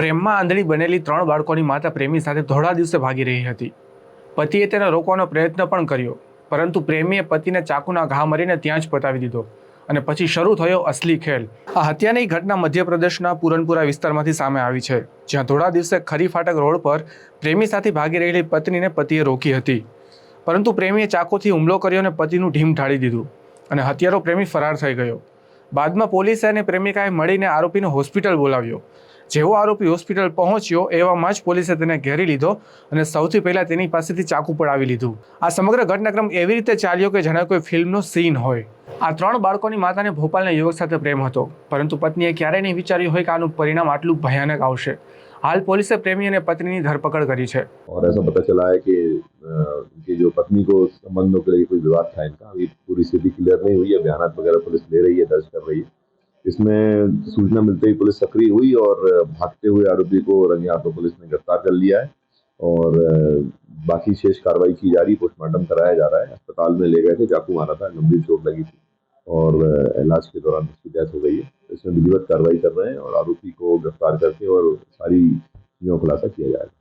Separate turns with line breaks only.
પ્રેમમાં આંધળી બનેલી ત્રણ બાળકોની માતા પ્રેમી સાથે ધોળા દિવસે ભાગી રહી હતી. પતિએ તેને રોકવાનો પ્રયત્ન પણ કર્યો, પરંતુ પ્રેમીએ પતિને ચાકુના ઘા મારીને ત્યાં જ પતાવી દીધો અને પછી શરૂ થયો અસલી ખેલ. આ હત્યાની ઘટના મધ્યપ્રદેશના પૂરનપુરા વિસ્તારમાંથી સામે આવી છે, જ્યાં ધોળા દિવસે ખરી ફાટક રોડ પર પ્રેમી સાથે ભાગી રહેલી પત્નીને પતિએ રોકી હતી. પરંતુ પ્રેમીએ ચાકુથી હુમલો કર્યો અને પતિનું ઢીમ ઢાળી દીધું અને હત્યારો પ્રેમી ફરાર થઈ ગયો. બાદમાં પોલીસે અને પ્રેમિકાએ મળીને આરોપીને હોસ્પિટલ બોલાવ્યો. જેવો આરોપી હોસ્પિટલ પહોંચ્યો એવામાં જ પોલીસે તેને ઘેરી લીધો અને સૌથી પહેલા તેની પાસેથી ચાકુ પડાવી લીધું આ સમગ્ર ઘટનાક્રમ એવી રીતે ચાલ્યો કે જાણે કોઈ ફિલ્મનો સીન હોય આ ત્રણ બાળકોની માતાને ભોપાલના યુવક સાથે પ્રેમ હતો પરંતુ પત્નીએ ક્યારેય નહીં વિચાર્યું હોય કે આનું પરિણામ આટલું ભયાનક આવશે હાલ પોલીસે પ્રેમી અને પત્નીની ધરપકડ કરી છે
और ऐसा पता चला है कि अ, उनकी जो पत्नी को संबंधों के लिए कोई विवाद था इनका अभी पूरी स्थिति क्लियर नहीं हुई है बयान वगैरह पुलिस ले रही है दर्ज कर रही है इसमें सूचना मिलते ही पुलिस सक्रिय हुई और भागते हुए आरोपी को रंगे हाथों पुलिस ने गिरफ़्तार कर लिया है और बाकी शेष कार्रवाई की जा रही, पोस्टमार्टम कराया जा रहा है। अस्पताल में ले गए थे, चाकू मारा था, गंभीर चोट लगी थी और इलाज के दौरान उसकी डेथ हो गई है। इसमें विधिवत कार्रवाई कर रहे हैं और आरोपी को गिरफ़्तार करके और सारी चीज़ों का खुलासा किया जाएगा।